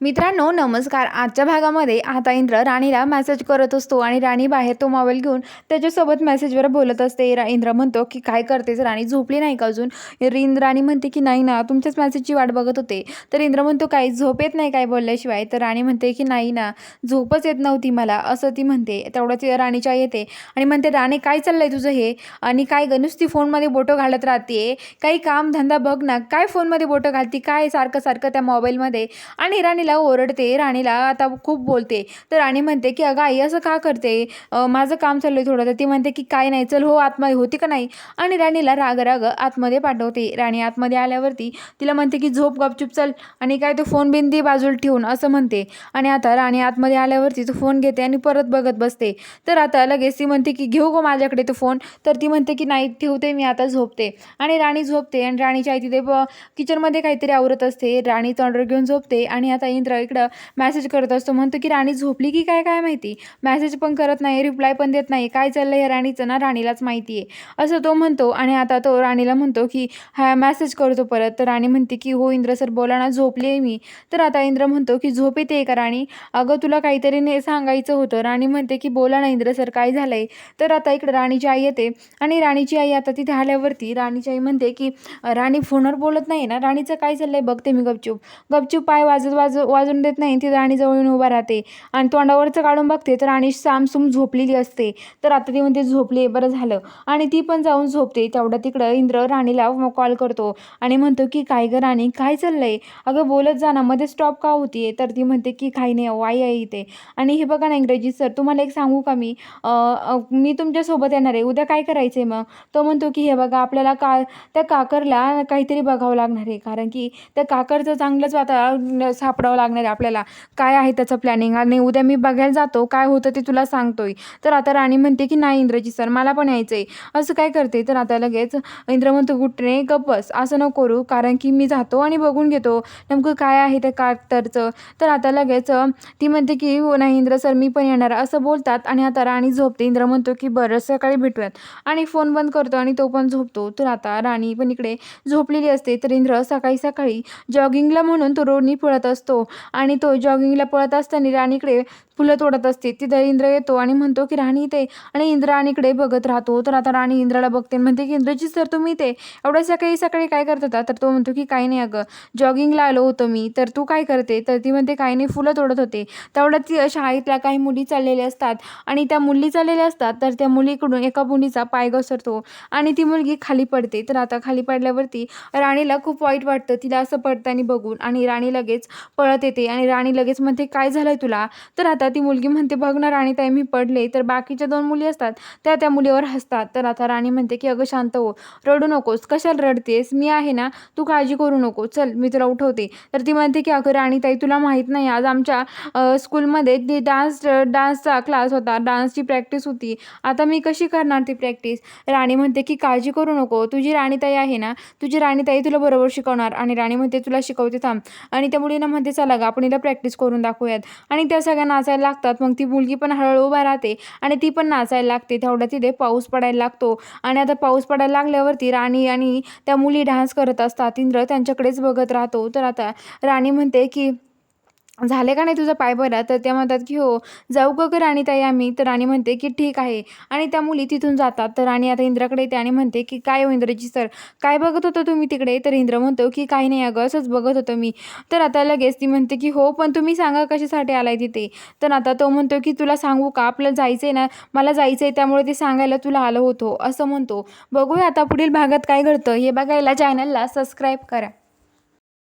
मित्रांनो नमस्कार. आजच्या भागामध्ये आता इंद्र राणीला मॅसेज करत असतो आणि राणी बाहेर तो मोबाईल घेऊन त्याच्यासोबत मेसेजवर बोलत असते. रा इंद्र म्हणतो की काय करतेस राणी? झोपली नाही का अजून? इंद्र राणी म्हणते की नाही ना. तुमच्याच मॅसेजची वाट बघत होते. तर इंद्र म्हणतो काही झोप येत नाही काय? बोलल्याशिवाय तर राणी म्हणते की नाही ना. झोपच येत नव्हती मला असं ती म्हणते. तेवढं ती राणीच्या येते आणि म्हणते राणी काय चाललं आहे तुझं हे? आणि काय ग नुसती फोनमध्ये बोटं घालत राहते काही काम धंदा बघ ना. काय फोनमध्ये बोटं घालती? काय सारखं सारखं त्या मोबाईलमध्ये आणि राणीला ओरडते राणीला आता खूप बोलते. तर राणी म्हणते की अगं आई असं का करते? माझं काम चाललं आहे थोडं. तर ती म्हणते की काय नाही चल हो आतमध्ये होती का नाही? आणि राणीला राग राग आतमध्ये पाठवते. राणी आतमध्ये आल्यावरती तिला म्हणते की झोप गपचूप चल. आणि काय तो फोन बिंदी बाजूला ठेवून असं म्हणते. आणि आता राणी आतमध्ये आल्यावरती तो फोन घेते आणि परत बघत बसते. तर आता लगेच ती म्हणते की घेऊ गो माझ्याकडे तो फोन. तर ती म्हणते की नाही ठेवते मी आता झोपते. आणि राणी झोपते आणि राणीच्या आई तिथे किचनमध्ये काहीतरी आवरत असते. राणी तोंडर घेऊन झोपते. आणि आता इंद्र इकडं मेसेज करत असतो. म्हणतो की राणी झोपली की काय? काय माहिती? मेसेज पण करत नाही रिप्लाय पण देत नाही. काय चाललं आहे राणीचं ना? राणीलाच माहिती आहे. असं तो म्हणतो आणि आता तो राणीला म्हणतो की हा मेसेज करतो परत. तर राणी म्हणते की हो इंद्र सर बोला ना झोपली आहे मी. तर आता इंद्र म्हणतो की झोप येते का राणी? अगं तुला काहीतरी ने सांगायचं होतं. राणी म्हणते की बोला ना इंद्र सर काय झालं आहे तर आता इकडं राणीची आई येते आणि राणीची आई आता तिथे आल्यावरती राणीची आई म्हणते की राणी फोनवर बोलत नाही ना? राणीचं काय चाललंय? बघते मी गपचूप. गपचूप पाय वाजत वाजत वाजून देत नाही ती राणी जवळ येऊन उभा राहते. आणि तोंडावरचं काढून बघते तर राणी सामसूम झोपलेली असते. तर आता ती म्हणते झोपली बरं झालं. आणि ती पण जाऊन झोपते. तेवढं तिकडं इंद्र राणीला कॉल करतो आणि म्हणतो की काय गं राणी काय चाललंय? अगं बोलत जा ना मध्ये स्टॉप का होतीये? तर ती म्हणते की काही नाही अहो, आई आहे इथे. आणि हे बघा ना इंग्रजी सर तुम्हाला एक सांगू का मी? मी तुमच्यासोबत येणार आहे. उद्या काय करायचं आहे मग? तो म्हणतो की हे बघा आपल्याला का त्या काकरला काहीतरी बघावं लागणार आहे. कारण की त्या काकरचं चांगलंच वातावरण सापडावं लागणार आहे आपल्याला. काय आहे त्याचं प्लॅनिंग आणि उद्या मी बघायला जातो काय होतं ते तुला सांगतोय. तर आता राणी म्हणते की नाही इंद्रजी सर मला पण यायचं आहे असं काय करते? तर आता लगेच इंद्र म्हणतो गुटणे गप्पस बस. असं न करू कारण की मी जातो आणि बघून घेतो. नेमकं काय आहे त्या काकरचं तर आता लगेच ती म्हणते की हो नाही इंद्र सर मी पण येणार. असं बोलतात आणि आता राणी झोपते. इंद्र म्हणतो की बरं सकाळी भेटूयात. आणि फोन बंद करतो आणि तो पण झोपतो. तर आता राणी पण इकडे झोपलेली असते. तर इंद्र सकाळी सकाळी जॉगिंगला म्हणून तो रोडनी पळत असतो. आणि तो जॉगिंगला पळत असताना राणीकडे फुलं तोडत असते. तिथं इंद्र येतो आणि म्हणतो की राणी इथे. आणि इंद्र राणीकडे बघत राहतो. तर आता राणी इंद्राला बघते म्हणते की इंद्रजी सर तुम्ही इथे. एवढ्या सकाळी सकाळी काय करत होता? तर तो म्हणतो की काही नाही अगं. जॉगिंगला आलो होतो मी. तर तू काय करते? तर ती म्हणते काही नाही फुलं तोडत होते. तेवढ्यात ती शाळेतल्या काही मुली चाललेल्या असतात. आणि त्या मुली चाललेल्या असतात. तर त्या मुलीकडून एका मुलीचा पाय घसरतो. आणि ती मुलगी खाली पडते. तर आता खाली पडल्यावरती राणीला खूप वाईट वाटतं. तिला असं पडताना बघून. आणि राणी लगेच पळ पळत येते. आणि राणी लगेच म्हणते काय झालंय तुला? तर आता ती मुलगी म्हणते बघ ना राणी ताई मी पडले. तर बाकीच्या दोन मुली असतात त्या त्या मुलीवर हसतात. तर आता राणी म्हणते की अगं शांत हो. रडू नकोस. कशाला रडतेस? मी आहे ना तू काळजी करू नको. चल मी तुला उठवते. तर ती म्हणते की अगं राणी ताई तुला माहीत नाही. आज आमच्या स्कूलमध्ये ती डान्स डान्सचा क्लास होता. डान्सची प्रॅक्टिस होती. आता मी कशी करणार ती प्रॅक्टिस? राणी म्हणते की काळजी करू नको. तुझी राणीताई आहे ना तुझी राणीताई तुला बरोबर शिकवणार. आणि राणी म्हणते तुला शिकवते थांब. आणि त्या मुलींना म्हणते चला ग आपण हिला प्रॅक्टिस करून दाखवूयात. आणि त्या सगळ्या नाचायला लागतात. मग ती मुलगी पण हळूहळू उभा राहते आणि ती पण नाचायला लागते. तेवढ्या तिथे पाऊस पडायला लागतो. आणि आता पाऊस पडायला लागल्यावरती राणी आणि त्या मुली डान्स करत असतात. इंद्र त्यांच्याकडेच बघत राहतो. तर आता राणी म्हणते की झाले का नाही तुझा पाय बरा? तर त्या म्हणतात की हो जाऊ का राणी ताई आम्ही. तर राणी म्हणते की ठीक आहे. आणि त्या मुली तिथून जातात. तर राणी आता इंद्राकडे येते आणि म्हणते की काय हो इंद्रजी सर काय बघत होतं तुम्ही तिकडे? तर इंद्र म्हणतो की काही नाही अगं असंच बघत होतो मी. तर आता लगेच ती म्हणते की हो पण तुम्ही सांगा कशासाठी आलाय तिथे? तर आता तो म्हणतो की तुला सांगू का? आपलं जायचं आहे ना? मला जायचं आहे त्यामुळे ते सांगायला तुला आलो होतो. असं म्हणतो. बघूया आता पुढील भागात काय घडतं. हे बघायला चॅनलला सबस्क्राईब करा.